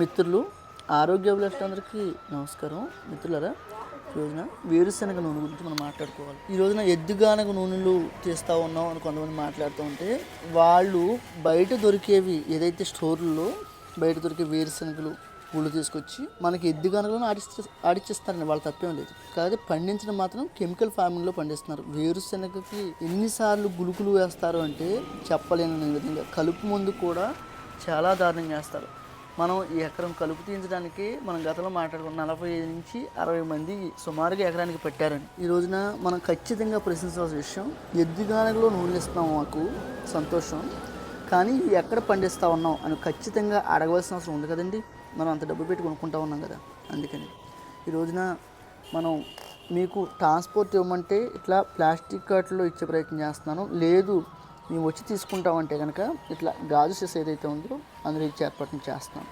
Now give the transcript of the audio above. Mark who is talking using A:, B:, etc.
A: మిత్రులు ఆరోగ్య అభిలాషులందరికీ నమస్కారం. మిత్రులరా ఈ రోజున వేరుశనగ నూనె గురించి మనం మాట్లాడుకోవాలి. ఈ రోజున ఎద్దుగానగ నూనెలు తీస్తూ ఉన్నాం అని కొంతమంది మాట్లాడుతూ ఉంటే వాళ్ళు బయట దొరికేవి ఏదైతే స్టోర్లలో బయట దొరికే వేరుశనగలు పూలు తీసుకొచ్చి మనకి ఎద్దుగానగలను ఆడిస్తే ఆడిచ్చేస్తారని వాళ్ళ తప్పేం లేదు. కాకపోతే పండించడం మాత్రం కెమికల్ ఫార్మింగ్లో పండిస్తున్నారు. వేరుశనగకి ఎన్నిసార్లు గులుకులు వేస్తారు అంటే చెప్పలేని విధంగా కలుపు ముందు కూడా చాలా దారుణంగా వేస్తారు. మనం ఈ ఎకరం కలుపు తీయించడానికి మనం గతంలో మాట్లాడుకున్న నలభై ఐదు నుంచి అరవై మంది సుమారుగా ఎకరానికి పెట్టారని ఈ రోజున మనం ఖచ్చితంగా ప్రశ్నించాల్సిన విషయం ఎద్దుగానగలో నూనె ఇస్తున్నాం మాకు సంతోషం. కానీ ఎక్కడ పండిస్తా ఉన్నాం అని ఖచ్చితంగా అడగవలసిన అవసరం ఉంది కదండి. మనం అంత డబ్బు పెట్టి కొనుక్కుంటా ఉన్నాం కదా అందుకని. ఈ రోజున మనం మీకు ట్రాన్స్పోర్ట్ ఇవ్వమంటే ఇట్లా ప్లాస్టిక్ కార్ట్లో ఇచ్చే ప్రయత్నం చేస్తున్నాను. లేదు మేము వచ్చి తీసుకుంటామంటే కనుక ఇట్లా గాజు సెస్ ఏదైతే ఉందో అందులో ఇచ్చి ఏర్పాటు చేస్తున్నాం